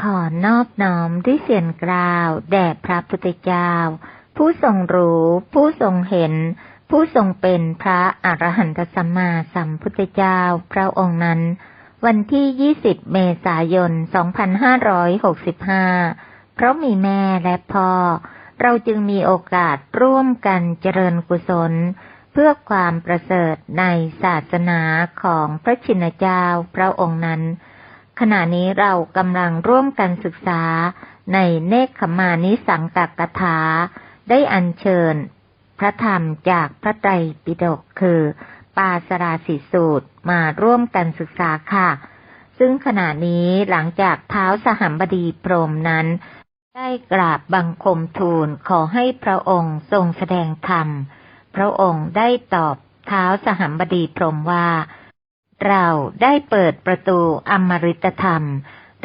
ขอนอบน้อมด้วยเสียงกล่าว แด่พระพุทธเจ้า ผู้ทรงรู้ ผู้ทรงเห็น ผู้ทรงเป็นพระอรหันตสัมมาสัมพุทธเจ้าพระองค์นั้น วันที่ 20 เมษายน 2565 เพราะมีแม่และพ่อ เราจึงมีโอกาสร่วมกันเจริญกุศล เพื่อความประเสริฐในศาสนาของพระชินเจ้าพระองค์นั้น ขณะนี้เรากำลังร่วมกันศึกษาในเนคขมานิสังกักถา ได้อัญเชิญ พระธรรมจากพระไตรปิฎกคือ ปาสราสิสูตรมาร่วมกันศึกษาค่ะ ซึ่งขณะนี้หลังจากเท้าสหัมบดีพรหมนั้น ได้กราบบังคมทูลขอให้พระองค์ทรงแสดงธรรม พระองค์ได้ตอบเท้าสหัมบดีพรหมว่า เราได้เปิดประตูอมฤตธรรม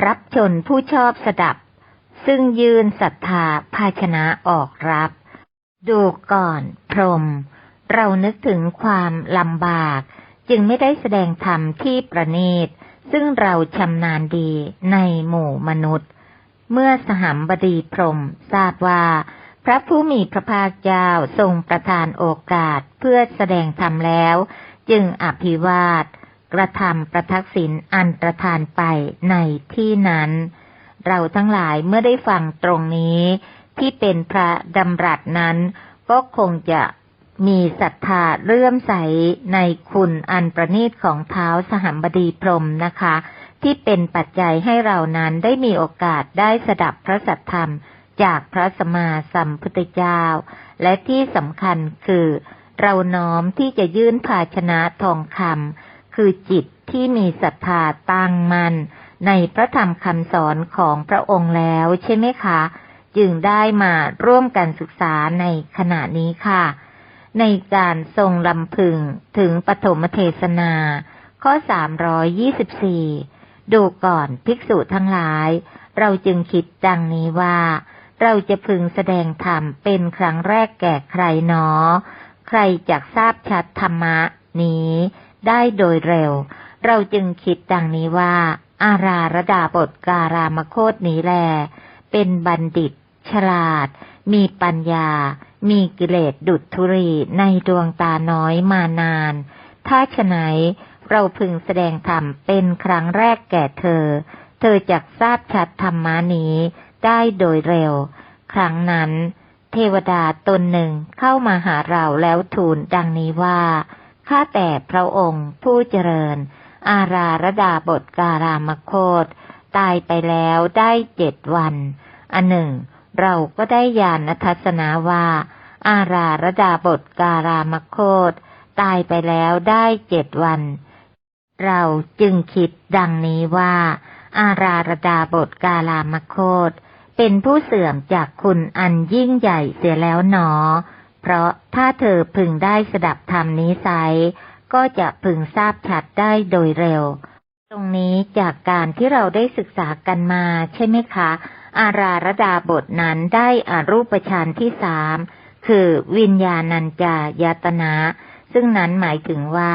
รับชนผู้ชอบสดับ ซึ่งยืนศรัทธาภาชนะออกรับ ดูก่อนพรม เรานึกถึงความลำบาก จึงไม่ได้แสดงธรรมที่ประณีต ซึ่งเราชำนาญดีในหมู่มนุษย์ เมื่อสหัมบดีพรมทราบว่า พระผู้มีพระภาคเจ้าทรงประทานโอกาสเพื่อแสดงธรรมแล้ว จึงอภิวาท กระทำประทักษิณอันประทานไปในที่นั้น เราทั้งหลายเมื่อได้ฟังตรงนี้ ที่เป็นพระดำรัสนั้น ก็คงจะมีศรัทธาเลื่อมใสในคุณอันประณีตของเท้าสหัมบดีพรมนะคะ ที่เป็นปัจจัยให้เรานั้นได้มีโอกาสได้สดับพระสัทธรรมจากพระสมมาสัมพุทธเจ้า และที่สำคัญคือ เราน้อมที่จะยื่นภาชนะทองคำ คือจิตที่มีศรัทธาตั้งมัน่นในพระธรรมคำสอนของพระองค์แล้วใช่ไหมคะ จึงได้มาร่วมกันศึกษาในขณะนี้ค่ะ ในการทรงลำพึงถึงปฐมเทศนา ข้อ 324 ดูก่อนภิกษุทั้งหลาย เราจึงคิดดังนี้ว่า เราจะพึงแสดงธรรมเป็นครั้งแรกแก่ใครหนอ ใครจักทราบชัดธรรมะนี้ ได้โดยเร็ว เราจึงคิดดังนี้ว่า อาราระดาบทการามโคตนี้แล เป็นบัณฑิต ฉลาด มีปัญญา มีกิเลสดุจธุรีในดวงตาน้อยมานาน ถ้าฉะไหนเราพึงแสดงธรรมเป็นครั้งแรกแก่เธอ เธอจักทราบชัดธรรมานี้ได้โดยเร็ว ครั้งนั้น เทวดาตนหนึ่งเข้ามาหาเราแล้วทูลดังนี้ว่า ข้าแต่พระองค์ผู้เจริญ อาราระดาบทการามโคตตายไปแล้วได้เจ็ดวัน อันหนึ่ง เราก็ได้ญาณทัศนาว่า อาราระดาบทการามโคตตายไปแล้วได้เจ็ดวัน เราจึงคิดดังนี้ว่า อาราระดาบทกาลามโคตเป็นผู้เสื่อมจากคุณอันยิ่งใหญ่เสียแล้วหนอ เพราะถ้าเธอพึงได้สดับธรรมนี้ไซก็จะพึงทราบชัดได้โดยเร็ว ตรงนี้จากการที่เราได้ศึกษากันมาใช่ไหมคะ อาราระดาบทนั้นได้อารูปฌานที่สามคือวิญญาณัญจายตนะ ซึ่งนั้นหมายถึงว่า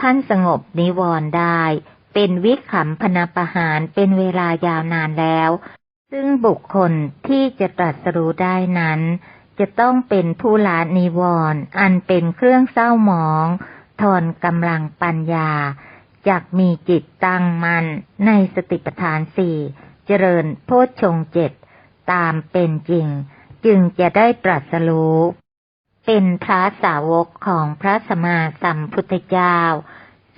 ท่านสงบนิวรณ์ได้ เป็นวิขำพนาประหารเป็นเวลายาวนานแล้ว ซึ่งบุคคลที่จะตรัสรู้ได้นั้น จะต้องเป็นผู้ละนิวรณ์อันเป็นเครื่องเศร้าหมอง ทอนกำลังปัญญาจากมีจิตตั้งมั่นในสติปัฏฐานสี่เจริญโพชฌงเจ็ดตามเป็นจริง จึงจะได้ตรัสรู้เป็นพระสาวกของพระสมมาสัมพุทธเจ้า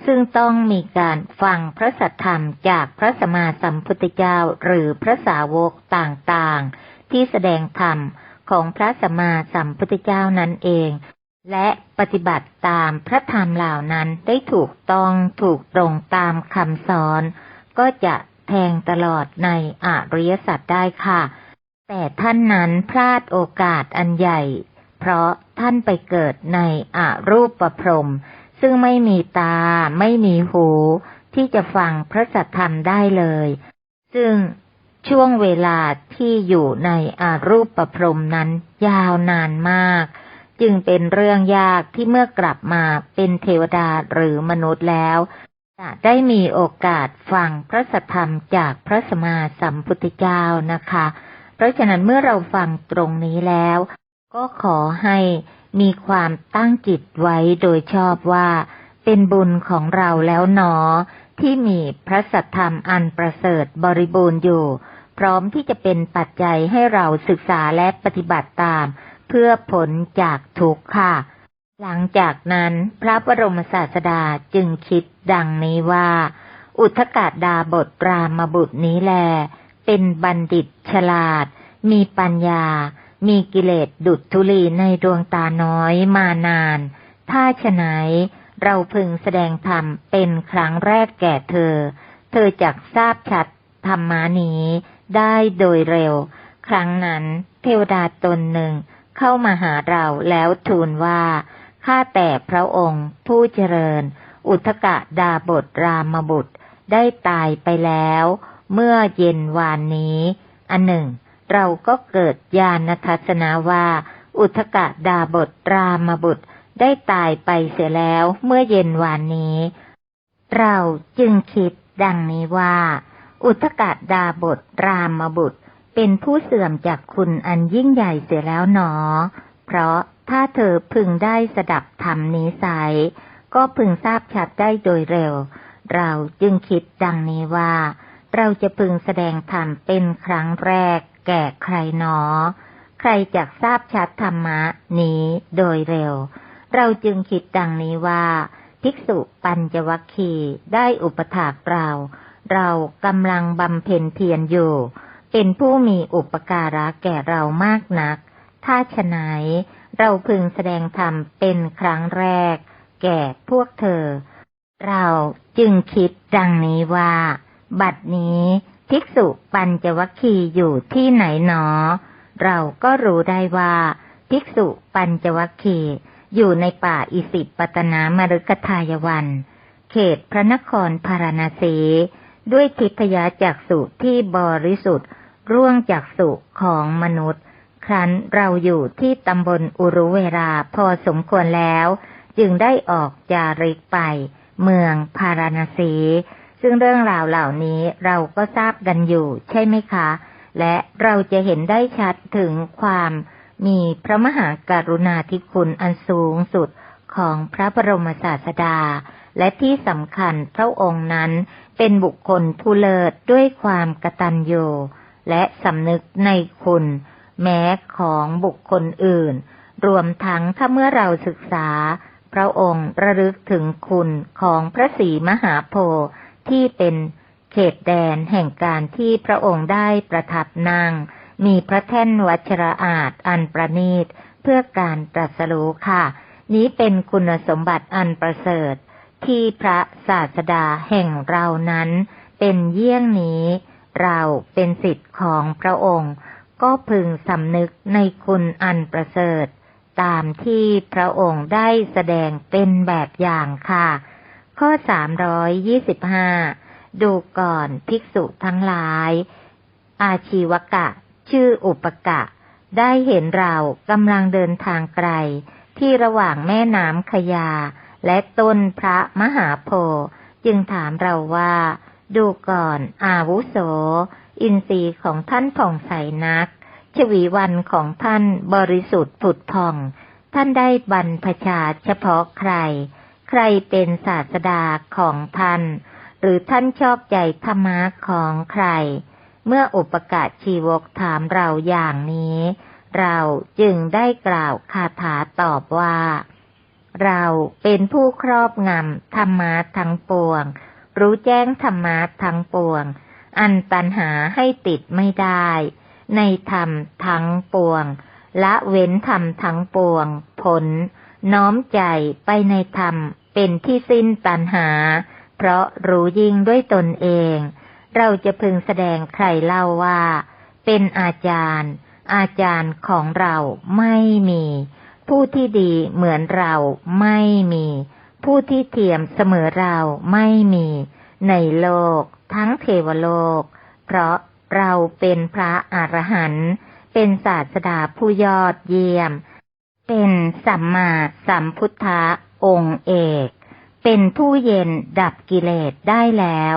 ซึ่งต้องมีการฟังพระสัทธรรมจากพระสมมาสัมพุทธเจ้าหรือพระสาวกต่างๆ ที่แสดงธรรม ของพระสัมมาสัมพุทธเจ้านั้นเอง และปฏิบัติตามพระธรรมเหล่านั้นได้ถูกต้องถูกตรงตามคำสอน ก็จะแทงตลอดในอริยสัจได้ค่ะ แต่ท่านนั้นพลาดโอกาสอันใหญ่ เพราะท่านไปเกิดในอรูปประพรม ซึ่งไม่มีตาไม่มีหู ที่จะฟังพระสัทธรรมได้เลย ซึ่ง ช่วงเวลาที่อยู่ในอารูปประพรมนั้นยาวนานมาก จึงเป็นเรื่องยากที่เมื่อกลับมาเป็นเทวดาหรือมนุษย์แล้ว จะได้มีโอกาสฟังพระสัทธรรมจากพระสมมาสัมพุทธเจ้านะคะ เพราะฉะนั้นเมื่อเราฟังตรงนี้แล้ว ก็ขอให้มีความตั้งจิตไว้โดยชอบว่า เป็นบุญของเราแล้วหนอที่มีพระสัทธรรมอันประเสริฐบริบูรณ์อยู่ พร้อมที่จะเป็นปัจจัยให้เราศึกษาและปฏิบัติตาม เพื่อผลจากทุกข์ค่ะ หลังจากนั้นพระบรมศาสดาจึงคิดดังนี้ว่า อุทกาดาบทรามบุตรนี้แล เป็นบัณฑิตฉลาด มีปัญญา มีกิเลสดุดทุลีในดวงตาน้อยมานาน ถ้าฉะไหนเราพึงแสดงธรรมเป็นครั้งแรกแก่เธอ เธอจักทราบชัดธรรมานี้ ได้โดยเร็ว ครั้งนั้น เทวดาตนหนึ่งเข้ามาหาเราแล้วทูลว่า ข้าแต่พระองค์ผู้เจริญ อุทกะดาบทรามบุตรได้ตายไปแล้ว เมื่อเย็นวานนี้ อันหนึ่ง เราก็เกิดญาณทัศนะว่า อุทกะดาบทรามบุตรได้ตายไปเสียแล้วเมื่อเย็นวานนี้ เราจึงคิดดังนี้ว่า อุทกะดาบทรามบุตร เป็นผู้เสื่อมจากคุณอันยิ่งใหญ่เสียแล้วหนอ เพราะถ้าเธอพึงได้สดับธรรมนี้ไซก็พึงทราบชัดได้โดยเร็ว เราจึงคิดดังนี้ว่า เราจะพึงแสดงธรรมเป็นครั้งแรก แก่ใครหนอ ใครจักทราบชัดธรรมะนี้โดยเร็ว เราจึงคิดดังนี้ว่า ภิกษุปัญจวัคคีได้อุปถากเรา เรากำลังบำเพ็ญเพียรอยู่ เป็นผู้มีอุปการะแก่เรามากนัก ถ้าฉะไหนเราพึงแสดงธรรมเป็นครั้งแรก แก่พวกเธอ เราจึงคิดดังนี้ว่า บัดนี้ภิกษุปัญจวัคคีย์อยู่ที่ไหนหนอ เราก็รู้ได้ว่าภิกษุปัญจวัคคีย์อยู่ในป่าอิสิปตนามฤกทายวัน เขตพระนครพาราณสี ด้วยทิพยจักสุที่บริสุทธิ์ ร่วงจากสุของมนุษย์ ครั้นเราอยู่ที่ตำบลอุรุเวราพอสมควรแล้ว จึงได้ออกจาริกไป เมืองพาราณสี ซึ่งเรื่องราวเหล่านี้เราก็ทราบกันอยู่ใช่ไหมคะ และเราจะเห็นได้ชัดถึงความมีพระมหากรุณาธิคุณอันสูงสุดของพระบรมศาสดา และที่สำคัญพระองค์นั้น เป็นบุคคลผู้เลิศด้วยความกตัญญูและสำนึกในคุณ แม้ของบุคคลอื่น รวมทั้งถ้าเมื่อเราศึกษา พระองค์ระลึกถึงคุณของพระศรีมหาโพธิ์ที่เป็นเขตแดนแห่งการที่พระองค์ได้ประทับนั่งมีพระแท่นวัชระอาจอันประณีตเพื่อการตรัสรู้ค่ะ นี้เป็นคุณสมบัติอันประเสริฐ ที่พระศาสดาแห่งเรานั้น เป็นเยี่ยงนี้ เราเป็นสิทธิ์ของพระองค์ ก็พึงสำนึกในคุณอันประเสริฐ ตามที่พระองค์ได้แสดงเป็นแบบอย่างค่ะ ข้อสามร้อยยี่สิบห้าดูก่อนภิกษุทั้งหลาย อาชีวกะ ชื่ออุปกะ ได้เห็นเรากำลังเดินทางไกล ที่ระหว่างแม่น้ำขยา และต้นพระมหาโพธิ์จึงถามเราว่า ดูก่อนอาวุโส อินทรีย์ของท่านผ่องใสนัก ชวีวันของท่านบริสุทธิ์ผุดผ่อง ท่านได้บรรพชาเฉพาะใคร ใครเป็นศาสดาของท่าน หรือท่านชอบใจธรรมะของใคร เมื่ออุปกาศชีวกถามเราอย่างนี้ เราจึงได้กล่าวคาถาตอบว่า เราเป็นผู้ครอบงำธรรมะทั้งปวง รู้แจ้งธรรมะทั้งปวง อันตันหาให้ติดไม่ได้ ในธรรมทั้งปวง ละเว้นธรรมทั้งปวง ผล น้อมใจไปในธรรมเป็นที่สิ้นตันหา เพราะรู้ยิ่งด้วยตนเอง เราจะพึงแสดงใครเล่าว่า เป็นอาจารย์ อาจารย์ของเราไม่มี ผู้ที่ดีเหมือนเราไม่มี ผู้ที่เทียมเสมอเราไม่มี ในโลก ทั้งเทวโลก เพราะเราเป็นพระอรหันต์เป็นศาสดาผู้ยอดเยี่ยม เป็นสัมมาสัมพุทธะองค์เอก เป็นผู้เย็นดับกิเลสได้แล้ว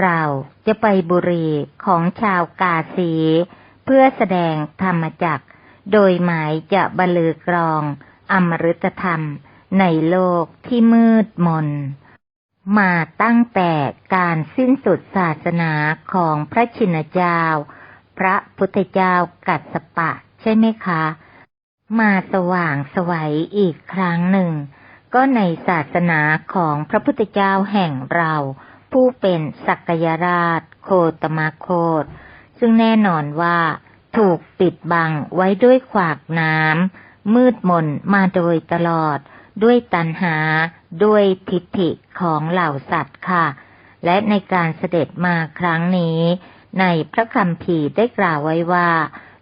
เราจะไปบุรีของชาวกาสี เพื่อแสดงธรรมจักร โดยหมายจะบลือกรอง อมฤตธรรม ในโลกที่มืดมน มาตั้งแต่การสิ้นสุดศาสนาของพระชินเจ้า พระพุทธเจ้ากัสสปะใช่ไหมคะ มาสว่างสวัยอีกครั้งหนึ่ง ก็ในศาสนาของพระพุทธเจ้าแห่งเราผู้เป็นสักยราช โคตมโคตซึ่งแน่นอนว่า ถูกปิดบังไว้ด้วยขวากน้ำมืดมนมาโดยตลอด ด้วยตัณหา ด้วยทิฏฐิของเหล่าสัตว์ค่ะ และในการเสด็จมาครั้งนี้ ในพระคัมภีร์ได้กล่าวไว้ว่า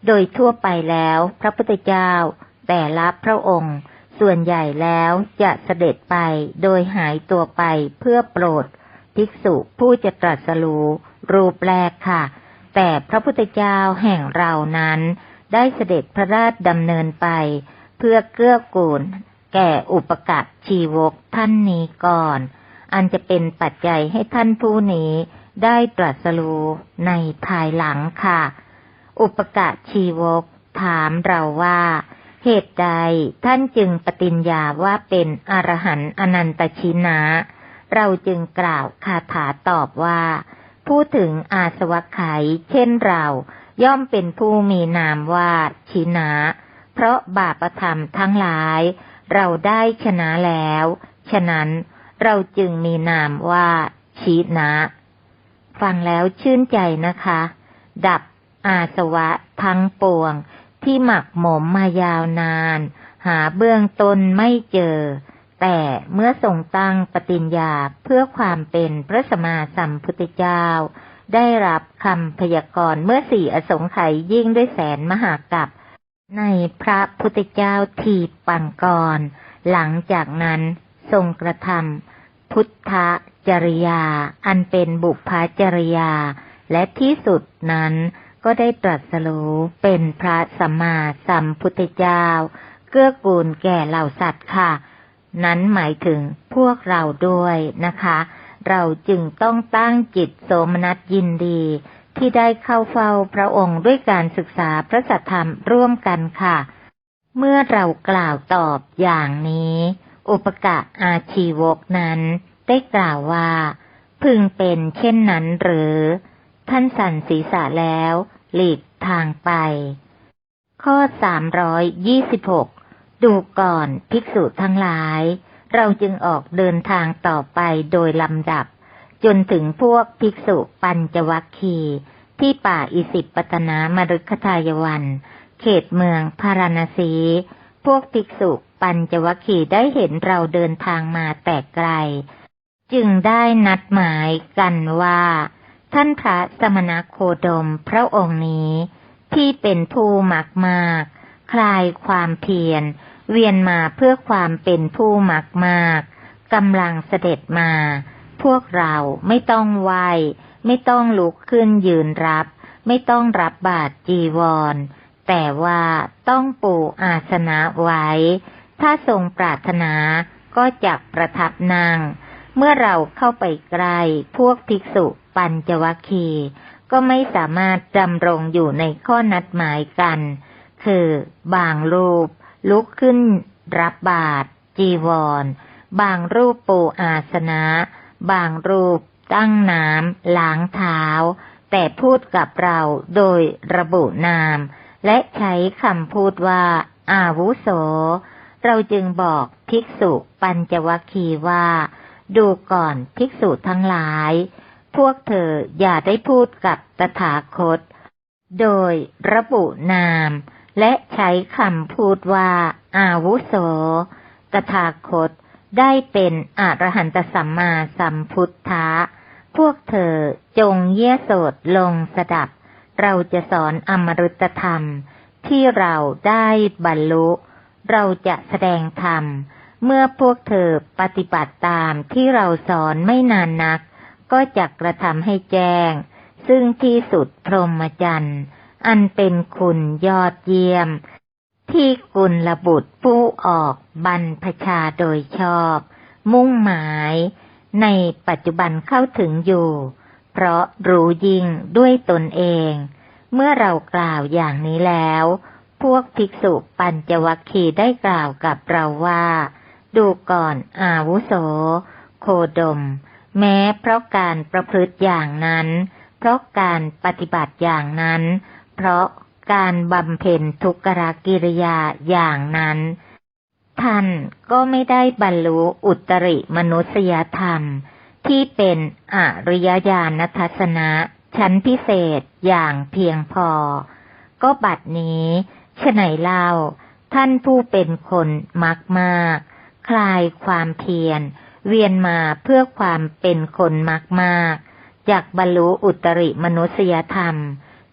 โดยทั่วไปแล้วพระพุทธเจ้า แต่ละพระองค์ส่วนใหญ่แล้วจะเสด็จไปโดยหายตัวไปเพื่อโปรด ภิกษุผู้จะตรัสรู้รูปแรกค่ะ แต่พระพุทธเจ้าแห่งเรานั้น ได้เสด็จพระราชดำเนินไป เพื่อเกื้อกูล แก่อุปกัรชีวกท่านนี้ก่อน อันจะเป็นปัจจัยให้ท่านผู้นี้ได้ตรัสรู้ในภายหลังค่ะ อุปกะชีวกถามเราว่า เหตุใดท่านจึงปฏิญญาว่าเป็นอรหันต์อนันตชินะ เราจึงกล่าวคาถาตอบว่า พูดถึงอาสวะไขยเช่นเรา ย่อมเป็นผู้มีนามว่าชินะ เพราะบาปธรรมทั้งหลาย เราได้ชนะแล้ว ฉะนั้นเราจึงมีนามว่าชีนะ ฟังแล้วชื่นใจนะคะ ดับอาสวะทั้งปวงที่หมักหมมมายาวนาน หาเบื้องต้นไม่เจอ แต่เมื่อทรงตั้งปฏิญญาเพื่อความเป็นพระสมมาสัมพุทธเจ้า ได้รับคำพยากรณ์เมื่อสี่อสงไขยยิ่งด้วยแสนมหากัปในพระพุทธเจ้าทีปังกร หลังจากนั้นทรงกระทำพุทธจริยา อันเป็นบุพจริยา และที่สุดนั้นก็ได้ตรัสรู้เป็นพระสัมมาสัมพุทธเจ้า เกื้อกูลแก่เหล่าสัตว์ค่ะ นั้นหมายถึงพวกเราด้วยนะคะ เราจึงต้องตั้งจิตโสมนัสยินดี ที่ได้เข้าเฝ้าพระองค์ด้วยการศึกษาพระสัทธรรมร่วมกันค่ะ เมื่อเรากล่าวตอบอย่างนี้ อุปกะอาชีวกนั้นได้กล่าวว่า พึงเป็นเช่นนั้นหรือ ท่านสั่นศีรษะแล้ว หลีกทางไป ข้อสามร้อยยี่สิบหก ดูก่อนภิกษุทั้งหลาย เราจึงออกเดินทางต่อไปโดยลำดับ จนถึงพวกภิกษุปัญจวัคคีที่ป่าอิสิปตนามฤคทายวัน เขตเมืองพาราณสี พวกภิกษุปัญจวัคคีได้เห็นเราเดินทางมาแต่ไกล จึงได้นัดหมายกันว่า ท่านพระสมณโคดมพระองค์นี้ ที่เป็นผู้มักมาก คลายความเพียร เวียนมาเพื่อความเป็นผู้มักมากกำลังเสด็จมา พวกเราไม่ต้องไหวไม่ต้องลุกขึ้นยืนรับ ไม่ต้องรับบาตรจีวร แต่ว่าต้องปูอาสนะไว้ ถ้าทรงปรารถนาก็จะประทับนั่งเมื่อเราเข้าไปใกล้พวกภิกษุปัญจวัคคีก็ไม่สามารถดำรงอยู่ในข้อนัดหมายกัน คือบางรูป ลุกขึ้นรับบาตรจีวร บางรูปปูอาสนะ บางรูปตั้งน้ำล้างเท้า แต่พูดกับเราโดยระบุนาม และใช้คำพูดว่าอาวุโส เราจึงบอกภิกษุปัญจวัคคีว่า ดูก่อนภิกษุทั้งหลาย พวกเธออย่าได้พูดกับตถาคต โดยระบุนาม และใช้คำพูดว่า อาวุโส ตถาคตได้เป็นอรหันตสัมมาสัมพุทธะ พวกเธอจงเยี่ยโสดลงสดับ เราจะสอนอมรุตธรรม ที่เราได้บรรลุ เราจะแสดงธรรม เมื่อพวกเธอปฏิบัติตามที่เราสอนไม่นานนัก ก็จะกระทำให้แจ้ง ซึ่งที่สุดพรหมจรรย์ อันเป็นคุณยอดเยี่ยม ที่กุลบุตรผู้ออกบรรพชาโดยชอบ มุ่งหมาย ในปัจจุบันเข้าถึงอยู่ เพราะรู้ยิ่งด้วยตนเอง เมื่อเรากล่าวอย่างนี้แล้ว พวกภิกษุปัญจวัคคีย์ได้กล่าวกับเราว่า ดูก่อนอาวุโส โคดม แม้เพราะการประพฤติอย่างนั้น เพราะการปฏิบัติอย่างนั้น เพราะการบำเพ็ญทุกขกิริยาอย่างนั้น ท่านก็ไม่ได้บรรลุอุตริมนุษยธรรม ที่เป็นอริยญาณทัศนะชั้นพิเศษอย่างเพียงพอ ก็บัดนี้ฉไหนเล่า ท่านผู้เป็นคนมักมาก คลายความเพียร เวียนมาเพื่อความเป็นคนมักมากจากบรรลุอุตริมนุษยธรรม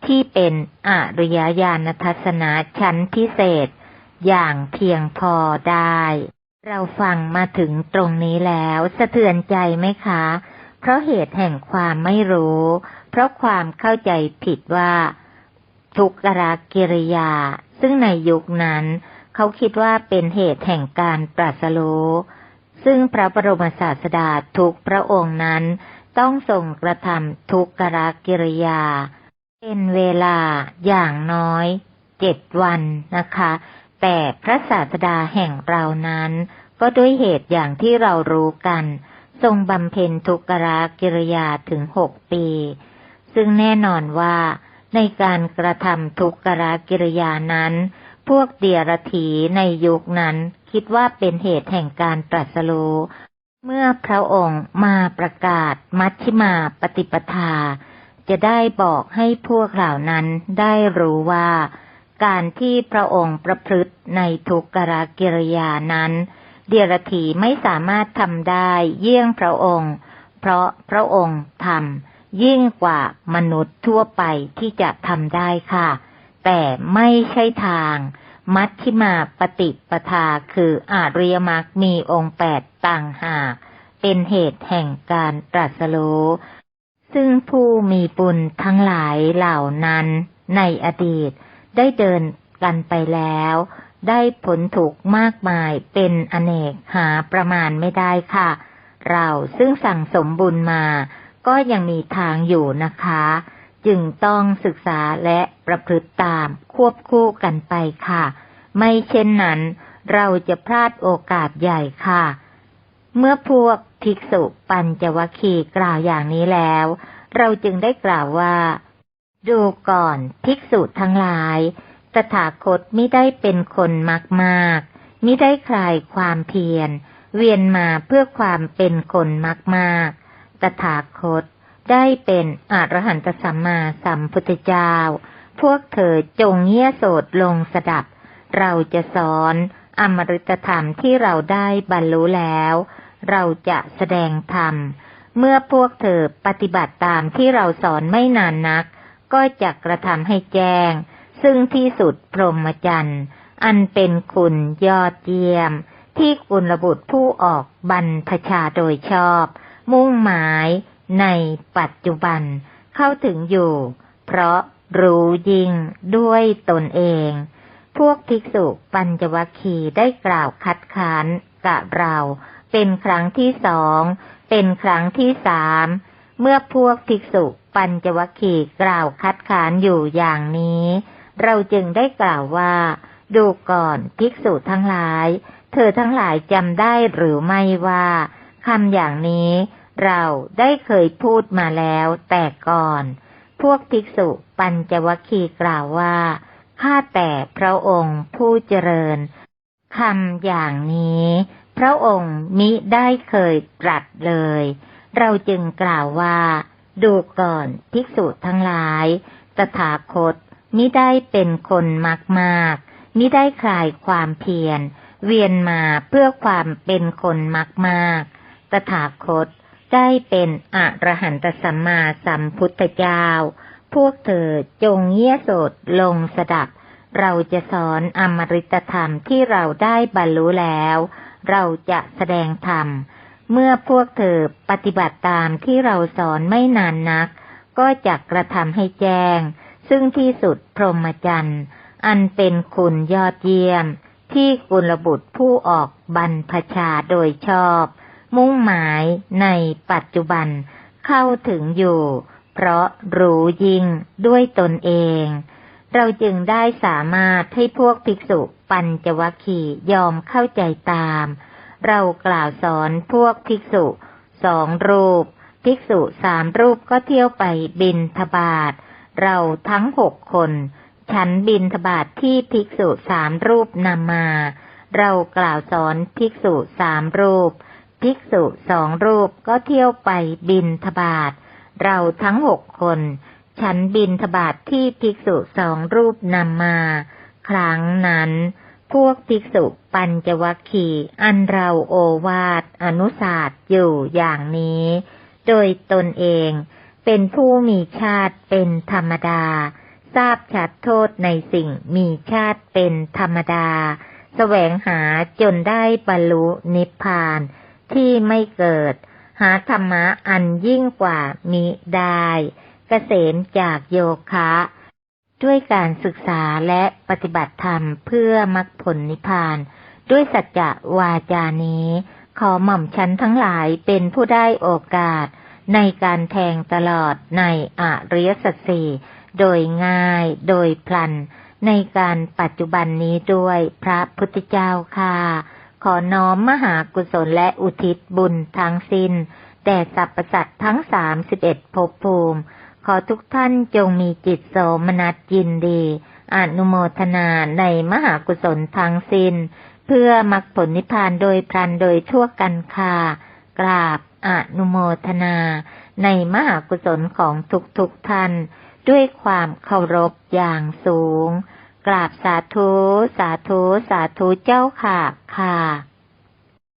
ที่เป็นอริยญาณทัศนะชั้นพิเศษ อย่างเพียงพอได้ เราฟังมาถึงตรงนี้แล้วสะเทือนใจไหมคะ เพราะเหตุแห่งความไม่รู้ เพราะความเข้าใจผิดว่า ทุกรกิริยา ซึ่งในยุคนั้น เขาคิดว่าเป็นเหตุแห่งการตรัสรู้ซึ่งพระบรมศาสดาทุกพระองค์นั้น ต้องทรงกระทำทุกรกิริยา เป็นเวลาอย่างน้อยเจ็ดวันนะคะ แต่พระศาสดาแห่งเรานั้น ก็ด้วยเหตุอย่างที่เรารู้กัน ทรงบำเพ็ญทุกรกิริยาถึงหกปี ซึ่งแน่นอนว่าในการกระทำทุกรกิริยานั้น พวกเดียรถีในยุคนั้นคิดว่าเป็นเหตุแห่งการตรัสรู้เมื่อพระองค์มาประกาศมัชฌิมาปฏิปทา จะได้บอกให้พวกเหล่านั้นได้รู้ว่า การที่พระองค์ประพฤติในทุกรกิริยานั้น เดียรถีไม่สามารถทำได้เยี่ยงพระองค์ เพราะพระองค์ทำยิ่งกว่ามนุษย์ทั่วไปที่จะทำได้ค่ะ แต่ไม่ใช่ทาง มัชฌิมาปฏิปทาคืออาริยมรรคมีองค์แปดต่างหาก เป็นเหตุแห่งการตรัสรู้ ซึ่งผู้มีบุญทั้งหลายเหล่านั้นในอดีตได้เดินกันไปแล้ว ได้ผลถูกมากมายเป็นอเนกหาประมาณไม่ได้ค่ะ เราซึ่งสั่งสมบุญมา ก็ยังมีทางอยู่นะคะ จึงต้องศึกษาและประพฤติตามควบคู่กันไปค่ะ ไม่เช่นนั้น เราจะพลาดโอกาสใหญ่ค่ะ เมื่อพวกภิกษุปัญจวัคคีกล่าวอย่างนี้แล้ว เราจึงได้กล่าวว่า ดูก่อนภิกษุทั้งหลาย ตถาคตไม่ได้เป็นคนมากมากมิได้คลายความเพียร เวียนมาเพื่อความเป็นคนมากมากตถาคตได้เป็นอรหันตสัมมาสัมพุทธเจ้า พวกเธอจงเงี่ยโสดลงสดับ เราจะสอนอมฤตธรรมที่เราได้บรรลุแล้ว เราจะแสดงธรรม เมื่อพวกเธอปฏิบัติตามที่เราสอนไม่นานนัก ก็จะกระทำให้แจ้ง ซึ่งที่สุดพรหมจรรย์อันเป็นคุณยอดเยี่ยม ที่กุลบุตรผู้ออกบรรพชาโดยชอบ มุ่งหมายในปัจจุบันเข้าถึงอยู่ เพราะรู้ยิ่งด้วยตนเอง พวกภิกษุปัญจวัคคีได้กล่าวคัดค้านกับเรา เป็นครั้งที่สอง เป็นครั้งที่สาม เมื่อพวกภิกษุปัญจวัคคีย์กล่าวคัดค้านอยู่อย่างนี้ เราจึงได้กล่าวว่า ดูก่อนภิกษุทั้งหลาย เธอทั้งหลายจำได้หรือไม่ว่าคำอย่างนี้เราได้เคยพูดมาแล้วแต่ก่อน พวกภิกษุปัญจวัคคีย์กล่าวว่า ข้าแต่พระองค์ผู้เจริญคำอย่างนี้ พระองค์มิได้เคยตรัสเลย เราจึงกล่าวว่า ดูก่อนภิกษุทั้งหลาย ตถาคตมิได้เป็นคนมากมากมิได้คลายความเพียร เวียนมาเพื่อความเป็นคนมากมากตถาคตได้เป็นอรหันตสัมมาสัมพุทธเจ้า พวกเธอจงเงี่ยโสดลงสดับ เราจะสอนอมริตธรรมที่เราได้บรรลุแล้ว เราจะแสดงธรรม เมื่อพวกเธอปฏิบัติตามที่เราสอนไม่นานนัก ก็จะกระทำให้แจ้ง ซึ่งที่สุดพรหมจรรย์อันเป็นคุณยอดเยี่ยม ที่กุลบุตรผู้ออกบรรพชาโดยชอบ มุ่งหมายในปัจจุบันเข้าถึงอยู่ เพราะรู้ยิ่งด้วยตนเอง เราจึงได้สามารถให้พวกภิกษุปัญจวัคคีย์ยอมเข้าใจตาม เรากล่าวสอนพวกภิกษุสองรูป ภิกษุสามรูปก็เที่ยวไปบินทบาท เราทั้งหกคน ฉันบินทบาทที่ภิกษุสามรูปนำมา เรากล่าวสอนภิกษุสามรูป ภิกษุสองรูปก็เที่ยวไปบินทบาท เราทั้งหกคน ฉันบินทบาทที่ภิกษุสองรูปนำมา ครั้งนั้น พวกภิกษุปัญจวัคคี อันเราโอวาทอนุศาสตร์อยู่อย่างนี้ โดยตนเอง เป็นผู้มีชาติเป็นธรรมดา ทราบชัดโทษในสิ่งมีชาติเป็นธรรมดา แสวงหาจนได้บรรลุนิพพานที่ไม่เกิด หาธรรมะอันยิ่งกว่ามิได้ เกษมจากโยคะ ด้วยการศึกษาและปฏิบัติธรรมเพื่อมรรคผลนิพพาน ด้วยสัจจะวาจานี้ ขอหม่อมชั้นทั้งหลายเป็นผู้ได้โอกาส ในการแทงตลอดในอริยสัจสี่โดยง่ายโดยพลัน ในการปัจจุบันนี้ด้วยพระพุทธเจ้าค่ะ ขอน้อมมหากุศลและอุทิศบุญทั้งสิน้นแด่สรรพสัตว์ทั้งสามสิบเอ็ดภพภูมิ อทุกท่านจงมีจิตโสมนัสยินดี อนุโมทนาในมหากุศลทั้งสิน้น เพื่อมรรคผลนิพพานโดยพลันโดยทั่วกันค่ะกราบอนุโมทนา ในมหากุศลของทุกๆทท่าน ด้วยความเคารพอย่างสูง กราบสาธุ สาธุ สาธุเจ้าค่ะค่ะ